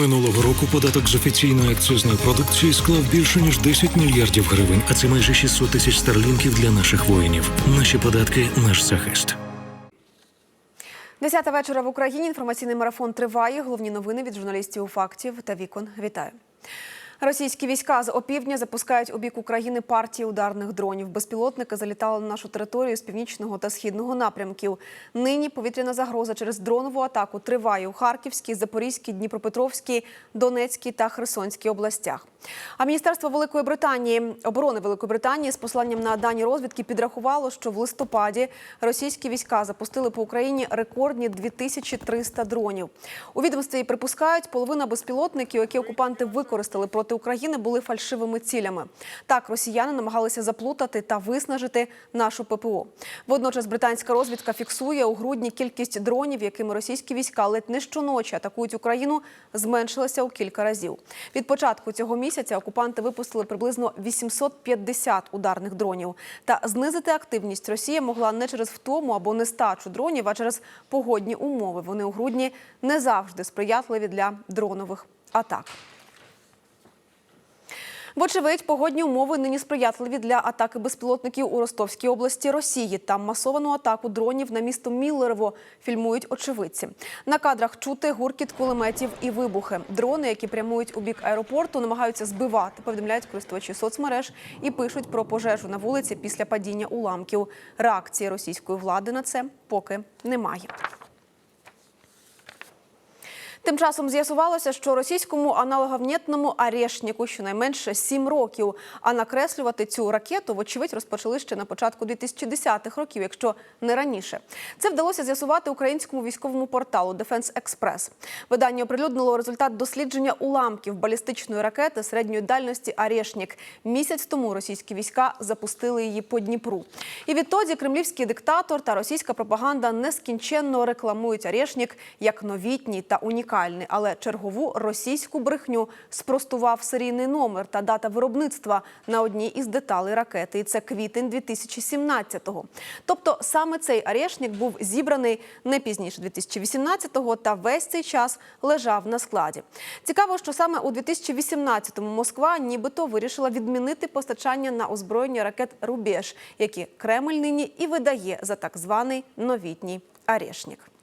Минулого року податок з офіційної акцизної продукції склав більше ніж 10 мільярдів гривень, а це майже 600 тисяч старлінків для наших воїнів. Наші податки наш захист. Десята вечора в Україні. Інформаційний марафон триває. Головні новини від журналістів фактів та вікон. Вітаю. Російські війська з опівдня запускають у бік України партії ударних дронів. Безпілотники залітали на нашу територію з північного та східного напрямків. Нині повітряна загроза через дронову атаку триває у Харківській, Запорізькій, Дніпропетровській, Донецькій та Херсонській областях. А Міністерство Великої Британії оборони Великої Британії з посланням на дані розвідки підрахувало, що в листопаді російські війська запустили по Україні рекордні 2300 дронів. У відомстві припускають, половина безпілотників, які окупанти використали проти України, були фальшивими цілями. Так, росіяни намагалися заплутати та виснажити нашу ППО. Водночас британська розвідка фіксує у грудні кількість дронів, якими російські війська ледь не щоночі атакують Україну, зменшилася у кілька разів. Від початку цього місяця окупанти випустили приблизно 850 ударних дронів. Та знизити активність Росія могла не через втому або нестачу дронів, а через погодні умови. Вони у грудні не завжди сприятливі для дронових атак. Вочевидь, погодні умови нині сприятливі для атаки безпілотників у Ростовській області Росії. Там масовану атаку дронів на місто Міллерово фільмують очевидці. На кадрах чути гуркіт кулеметів і вибухи. Дрони, які прямують у бік аеропорту, намагаються збивати. Повідомляють користувачі соцмереж і пишуть про пожежу на вулиці після падіння уламків. Реакції російської влади на це поки немає. Тим часом з'ясувалося, що російському аналоговнєтному арешнику щонайменше сім років. А накреслювати цю ракету, вочевидь, розпочали ще на початку 2010-х років, якщо не раніше. Це вдалося з'ясувати українському військовому порталу Defense Express. Видання оприлюднило результат дослідження уламків балістичної ракети середньої дальності Арешнік. Місяць тому російські війська запустили її по Дніпру. І відтоді кремлівський диктатор та російська пропаганда нескінченно рекламують Арешнік як новітній та унікальний унікальний, але чергову російську брехню спростував серійний номер та дата виробництва на одній із деталей ракети. І це квітень 2017-го. Тобто саме цей арешник був зібраний не пізніше 2018-го та весь цей час лежав на складі. Цікаво, що саме у 2018-му Москва нібито вирішила відмінити постачання на озброєння ракет Рубеж, які Кремль нині і видає за так званий новітній арешник.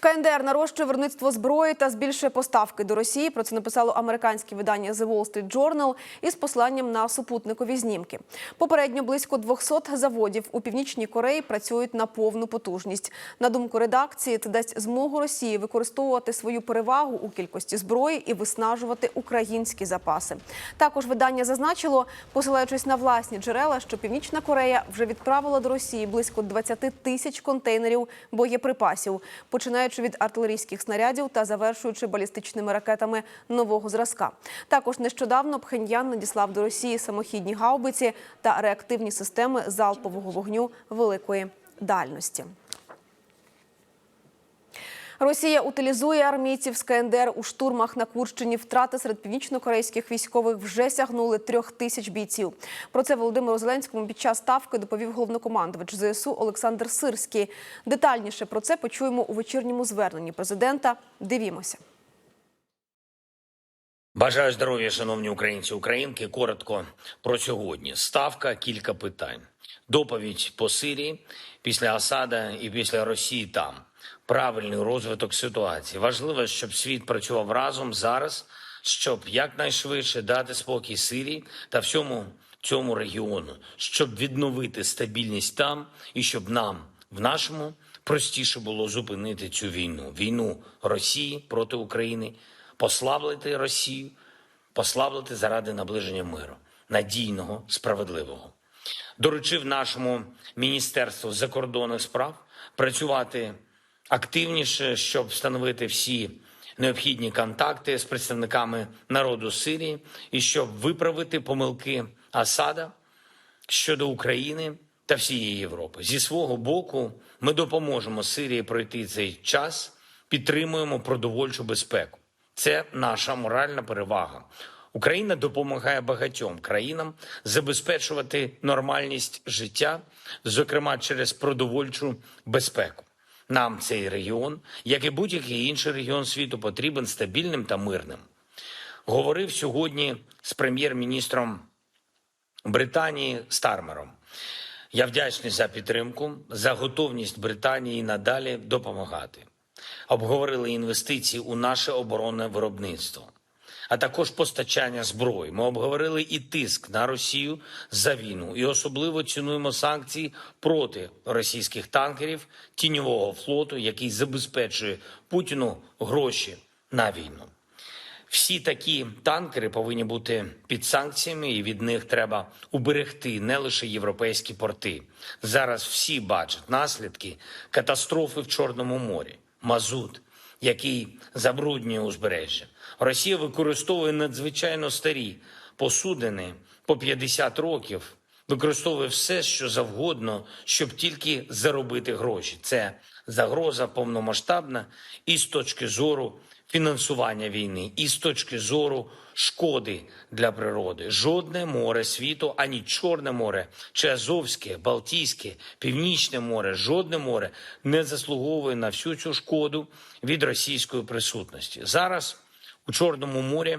КНДР нарощує виробництво зброї та збільшує поставки до Росії. Про це написало американське видання The Wall Street Journal із посланням на супутникові знімки. Попередньо близько 200 заводів у північній Кореї працюють на повну потужність. На думку редакції, це дасть змогу Росії використовувати свою перевагу у кількості зброї і виснажувати українські запаси. Також видання зазначило, посилаючись на власні джерела, що Північна Корея вже відправила до Росії близько 20 тисяч контейнерів боєприпасів, починаючи від артилерійських снарядів та завершуючи балістичними ракетами нового зразка. Також нещодавно Пхеньян надіслав до Росії самохідні гаубиці та реактивні системи залпового вогню великої дальності. Росія утилізує армійців з КНДР у штурмах на Курщині. Втрати серед північно-корейських військових вже сягнули трьох тисяч бійців. Про це Володимиру Зеленському під час ставки доповів головнокомандувач ЗСУ Олександр Сирський. Детальніше про це почуємо у вечірньому зверненні президента. Дивімося. Бажаю здоров'я, шановні українці, українки. Коротко про сьогодні. Ставка, кілька питань. Доповідь по Сирії після Асада і після Росії там. Правильний розвиток ситуації. Важливо, щоб світ працював разом зараз, щоб якнайшвидше дати спокій Сирії та всьому цьому регіону, щоб відновити стабільність там і щоб нам в нашому простіше було зупинити цю війну. Війну Росії проти України, послаблити Росію, послаблити заради наближення миру, надійного, справедливого. Доручив нашому міністерству закордонних справ працювати активніше, щоб встановити всі необхідні контакти з представниками народу Сирії і щоб виправити помилки Асада щодо України та всієї Європи. Зі свого боку, ми допоможемо Сирії пройти цей час, підтримуємо продовольчу безпеку. Це наша моральна перевага. Україна допомагає багатьом країнам забезпечувати нормальність життя, зокрема через продовольчу безпеку. Нам цей регіон, як і будь-який інший регіон світу, потрібен стабільним та мирним. Говорив сьогодні з прем'єр-міністром Британії Стармером. Я вдячний за підтримку, за готовність Британії надалі допомагати. Обговорили інвестиції у наше оборонне виробництво, а також постачання зброї. Ми обговорили і тиск на Росію за війну, і особливо цінуємо санкції проти російських танкерів тіньового флоту, який забезпечує Путіну гроші на війну. Всі такі танкери повинні бути під санкціями, і від них треба уберегти не лише європейські порти. Зараз всі бачать наслідки катастрофи в Чорному морі, мазут, який забруднює узбережжя. Росія використовує надзвичайно старі посудини по 50 років, використовує все, що завгодно, щоб тільки заробити гроші. Це загроза повномасштабна і з точки зору фінансування війни, і з точки зору шкоди для природи. Жодне море світу, ані Чорне море, чи Азовське, Балтійське, Північне море, жодне море не заслуговує на всю цю шкоду від російської присутності. Зараз у Чорному морі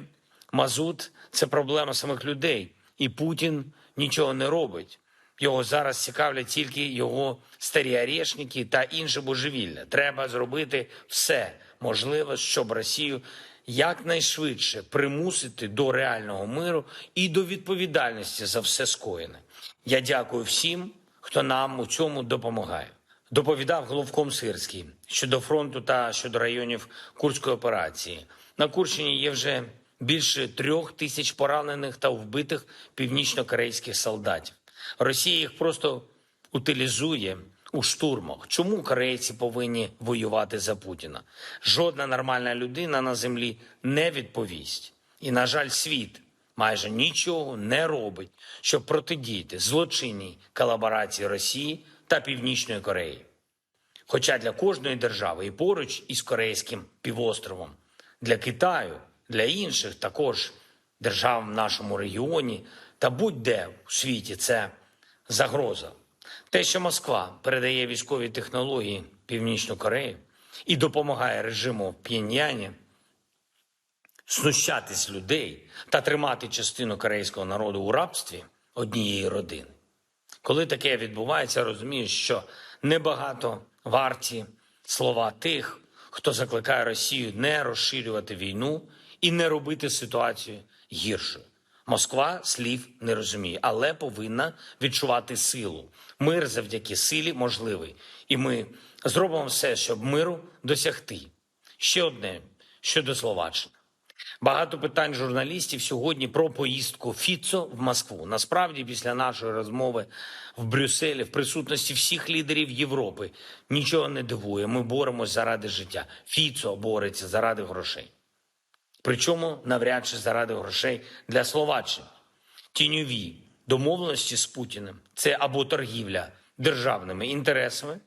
мазут це проблема самих людей, і Путін нічого не робить. Його зараз цікавлять тільки його старі орешники та інше божевілля. Треба зробити все можливе, щоб Росію якнайшвидше примусити до реального миру і до відповідальності за все скоєне. Я дякую всім, хто нам у цьому допомагає. Доповідав головком Сирський щодо фронту та щодо районів Курської операції. На Курщині є вже більше трьох тисяч поранених та вбитих північно-корейських солдатів. Росія їх просто утилізує у штурмах. Чому корейці повинні воювати за Путіна? Жодна нормальна людина на землі не відповість. І, на жаль, світ майже нічого не робить, щоб протидіяти злочинній колаборації Росії та Північної Кореї. Хоча для кожної держави і поруч із Корейським півостровом, для Китаю, для інших також держав в нашому регіоні та будь-де у світі це загроза. Те, що Москва передає військові технології Північну Корею і допомагає режиму в П'єньяні знущатись людей та тримати частину корейського народу у рабстві однієї родини. Коли таке відбувається, розумієш, що небагато варті слова тих, хто закликає Росію не розширювати війну і не робити ситуацію гіршою. Москва слів не розуміє, але повинна відчувати силу. Мир завдяки силі можливий, і ми зробимо все, щоб миру досягти. Ще одне щодо Словаччини. Багато питань журналістів сьогодні про поїздку Фіцо в Москву. Насправді, після нашої розмови в Брюсселі, в присутності всіх лідерів Європи, нічого не дивує. Ми боремось заради життя. Фіцо бореться заради грошей. Причому навряд чи заради грошей для Словаччини. Тіньові домовленості з Путіним це або торгівля державними інтересами,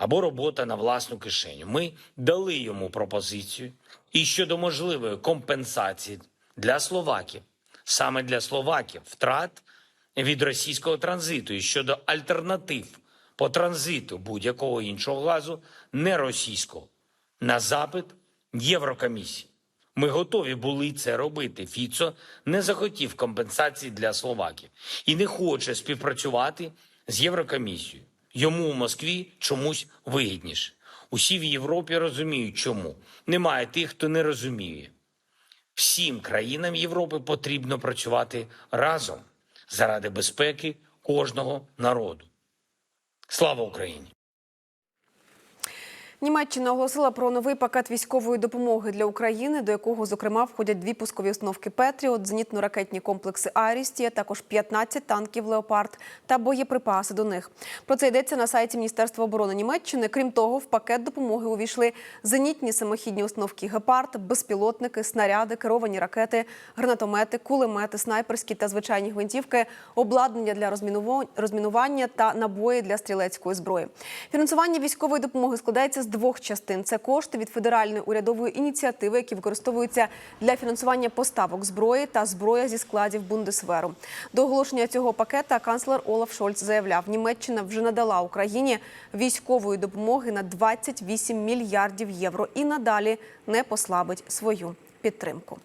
або робота на власну кишеню. Ми дали йому пропозицію і щодо можливої компенсації для словаків, саме для словаків, втрат від російського транзиту і щодо альтернатив по транзиту будь-якого іншого газу, не російського, на запит Єврокомісії. Ми готові були це робити. Фіцо не захотів компенсації для словаків і не хоче співпрацювати з Єврокомісією. Йому у Москві чомусь вигідніше. Усі в Європі розуміють, чому немає тих, хто не розуміє. Всім країнам Європи потрібно працювати разом заради безпеки кожного народу. Слава Україні! Німеччина оголосила про новий пакет військової допомоги для України, до якого, зокрема, входять дві пускові установки Петріот, зенітно-ракетні комплекси Арісті, а також 15 танків Леопард та боєприпаси до них. Про це йдеться на сайті Міністерства оборони Німеччини. Крім того, в пакет допомоги увійшли зенітні самохідні установки Гепард, безпілотники, снаряди, керовані ракети, гранатомети, кулемети, снайперські та звичайні гвинтівки, обладнання для розмінува- розмінування та набої для стрілецької зброї. Фінансування військової допомоги складається з двох частин. Це кошти від федеральної урядової ініціативи, які використовуються для фінансування поставок зброї та зброя зі складів Бундесверу. До оголошення цього пакета канцлер Олаф Шольц заявляв, Німеччина вже надала Україні військової допомоги на 28 мільярдів євро і надалі не послабить свою підтримку.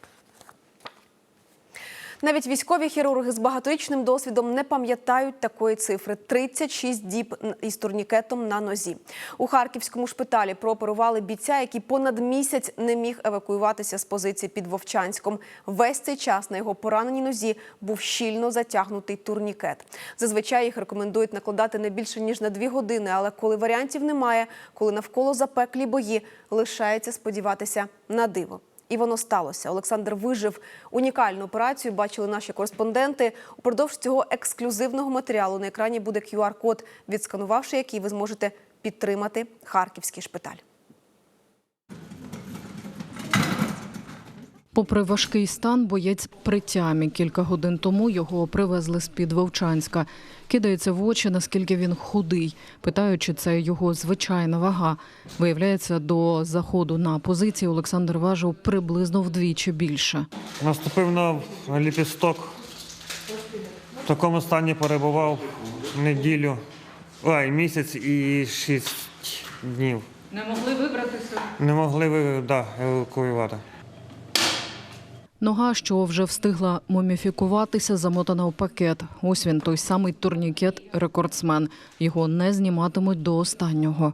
Навіть військові хірурги з багаторічним досвідом не пам'ятають такої цифри: 36 діб із турнікетом на нозі. У харківському шпиталі прооперували бійця, який понад місяць не міг евакуюватися з позиції під Вовчанськом. Весь цей час на його пораненій нозі був щільно затягнутий турнікет. Зазвичай їх рекомендують накладати не більше ніж на дві години. Але коли варіантів немає, коли навколо запеклі бої, лишається сподіватися на диво. І воно сталося. Олександр вижив унікальну операцію. Бачили наші кореспонденти. Упродовж цього ексклюзивного матеріалу на екрані буде QR-код, відсканувавши який ви зможете підтримати харківський шпиталь. Попри важкий стан, боєць при тямі. Кілька годин тому його привезли з під Вовчанська. Кидається в очі, наскільки він худий, питаючи, це його звичайна вага. Виявляється, до заходу на позиції Олександр важив приблизно вдвічі більше. Наступив на ліпісток. В такому стані перебував неділю, ой, місяць і шість днів. Не могли вибратися. Не могли да, евакуювати. Нога, що вже встигла муміфікуватися, замотана в пакет. Ось він, той самий турнікет рекордсмен. Його не зніматимуть до останнього.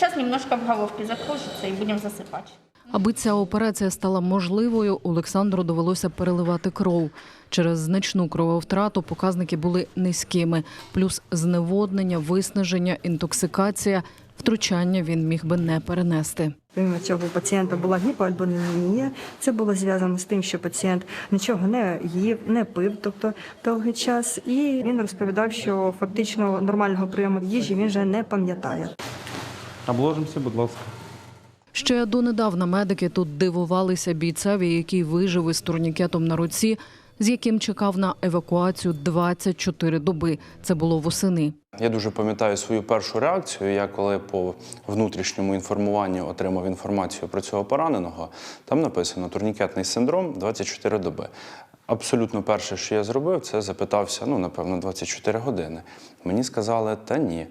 Зараз немножко в головці закружиться і будемо засыпать. Аби ця операція стала можливою, Олександру довелося переливати кров. Через значну крововтрату показники були низькими, плюс зневоднення, виснаження, інтоксикація. Втручання він міг би не перенести. Помимо цього, пацієнта була гіпоальбонемія. Це було зв'язано з тим, що пацієнт нічого не їв, не пив, тобто довгий час. І він розповідав, що фактично нормального прийому їжі він вже не пам'ятає. Обложимося, будь ласка. Ще донедавна медики тут дивувалися бійцеві, який вижив із турнікетом на руці, з яким чекав на евакуацію 24 доби. Це було восени. Я дуже пам'ятаю свою першу реакцію. Я коли по внутрішньому інформуванню отримав інформацію про цього пораненого, там написано турнікетний синдром 24 доби. Абсолютно перше, що я зробив, це запитався, ну, напевно, 24 години. Мені сказали, та ні.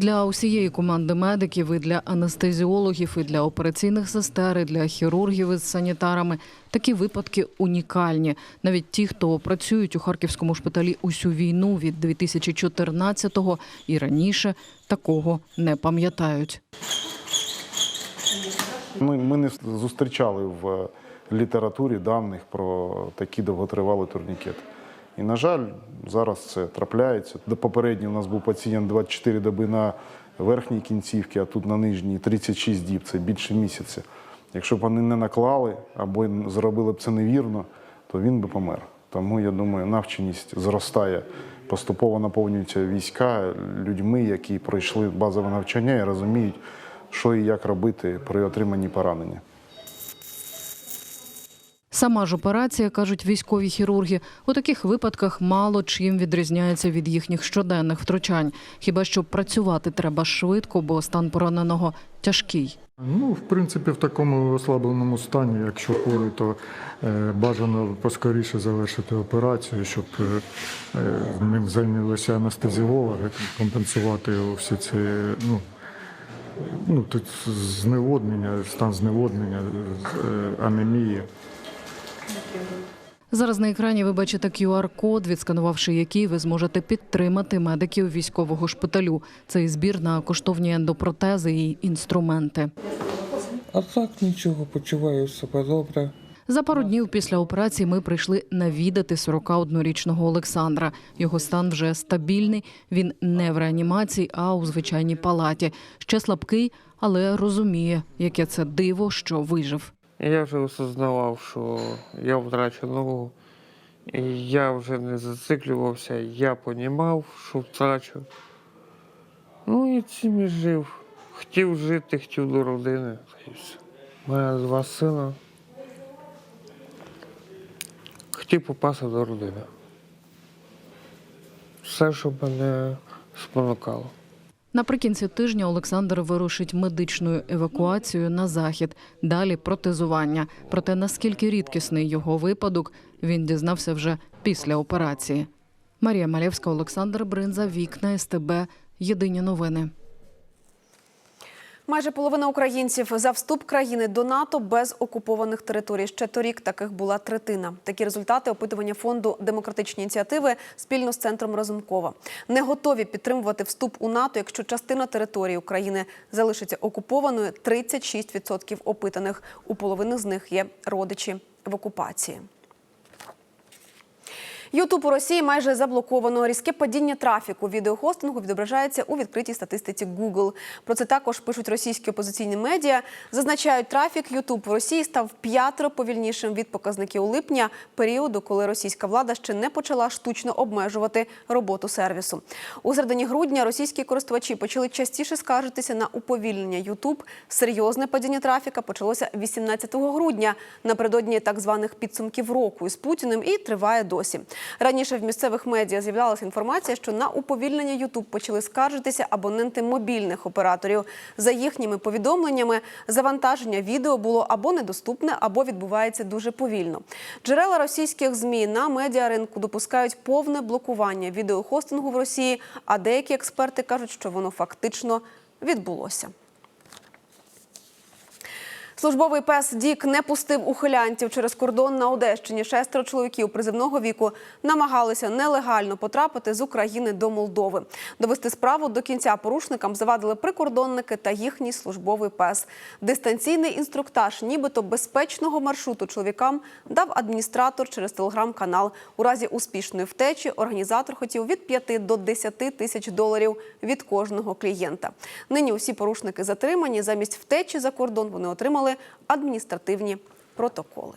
Для усієї команди медиків, і для анестезіологів, і для операційних сестер, і для хірургів із санітарами такі випадки унікальні. Навіть ті, хто працюють у харківському шпиталі усю війну від 2014-го і раніше, такого не пам'ятають. Ми, ми не зустрічали в літературі даних про такі довготривалі турнікети. І, на жаль, зараз це трапляється. До попередньо у нас був пацієнт 24 доби на верхній кінцівці, а тут на нижній 36 діб, це більше місяця. Якщо б вони не наклали або зробили б це невірно, то він би помер. Тому я думаю, навченість зростає. Поступово наповнюються війська людьми, які пройшли базове навчання і розуміють, що і як робити при отриманні поранення. Сама ж операція, кажуть військові хірурги, у таких випадках мало чим відрізняється від їхніх щоденних втручань. Хіба що працювати треба швидко, бо стан пораненого тяжкий. Ну, в принципі, в такому ослабленому стані, якщо хворий, то е, бажано поскоріше завершити операцію, щоб е, е, ним зайнялися анестезіологи, компенсувати всі ці ну, ну, тут зневоднення, стан зневоднення, е, анемії. Зараз на екрані ви бачите QR-код, відсканувавши який ви зможете підтримати медиків військового шпиталю. Цей збір на коштовні ендопротези і інструменти. А так нічого, почуваю себе добре. За пару днів після операції ми прийшли навідати 41-річного Олександра. Його стан вже стабільний. Він не в реанімації, а у звичайній палаті. Ще слабкий, але розуміє, яке це диво, що вижив. Я вже осознавав, що я втрачу ногу. І я вже не зациклювався, я понімав, що втрачу. Ну і цим і жив. Хотів жити, хотів до родини. У мене два сина. Хотів попасти до родини. все, що мене спонукало. Наприкінці тижня Олександр вирушить медичною евакуацією на захід. Далі протезування. Проте наскільки рідкісний його випадок, він дізнався вже після операції. Марія Малєвська, Олександр Бринза, вікна СТБ. Єдині новини. Майже половина українців за вступ країни до НАТО без окупованих територій. Ще торік таких була третина. Такі результати опитування фонду демократичні ініціативи спільно з центром Разумкова. Не готові підтримувати вступ у НАТО, якщо частина території України залишиться окупованою. 36% опитаних. У половини з них є родичі в окупації. Ютуб у Росії майже заблоковано. Різке падіння трафіку відеохостингу відображається у відкритій статистиці Google. Про це також пишуть російські опозиційні медіа. Зазначають, трафік Ютуб в Росії став п'ятеро повільнішим від показників липня, періоду, коли російська влада ще не почала штучно обмежувати роботу сервісу. У середині грудня російські користувачі почали частіше скаржитися на уповільнення Ютуб. Серйозне падіння трафіка почалося 18 грудня напередодні так званих підсумків року із Путіним і триває досі. Раніше в місцевих медіа з'являлася інформація, що на уповільнення Ютуб почали скаржитися абоненти мобільних операторів. За їхніми повідомленнями, завантаження відео було або недоступне, або відбувається дуже повільно. Джерела російських змі на медіаринку допускають повне блокування відеохостингу в Росії. А деякі експерти кажуть, що воно фактично відбулося. Службовий пес Дік не пустив ухилянтів через кордон на Одещині. Шестеро чоловіків призивного віку намагалися нелегально потрапити з України до Молдови. Довести справу до кінця порушникам завадили прикордонники та їхній службовий пес. Дистанційний інструктаж, нібито безпечного маршруту чоловікам дав адміністратор через телеграм-канал. У разі успішної втечі організатор хотів від 5 до 10 тисяч доларів від кожного клієнта. Нині усі порушники затримані. Замість втечі за кордон вони отримали адміністративні протоколи.